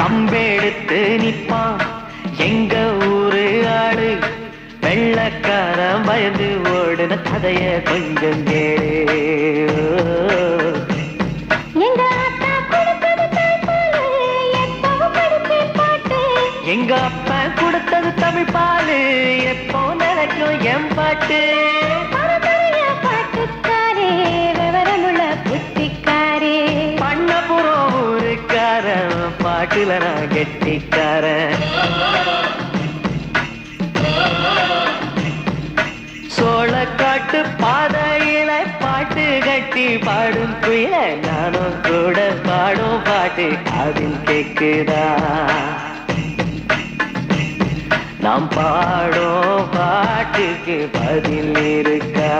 கம்பெடுத்து நிப்பான். எங்க ஊரு ஆளு? வெள்ளக்காரன் பயந்து ஓடுன கதைய கொஞ்சம் கேளு. எங்க அப்பா கொடுத்தது தமிழ் பாலு எப்போ நினைக்கும் என் பாட்டு. பாட்டுல நான் கெட்டிக்காரன். சோளக்காட்டு பாதையில பாட்டு கட்டி பாடும் குயில நானும் கூட பாடும் பாட்டு அதில் கேக்குதா? நாம் பாடும் பாட்டுக்கு பதில் இருக்கா?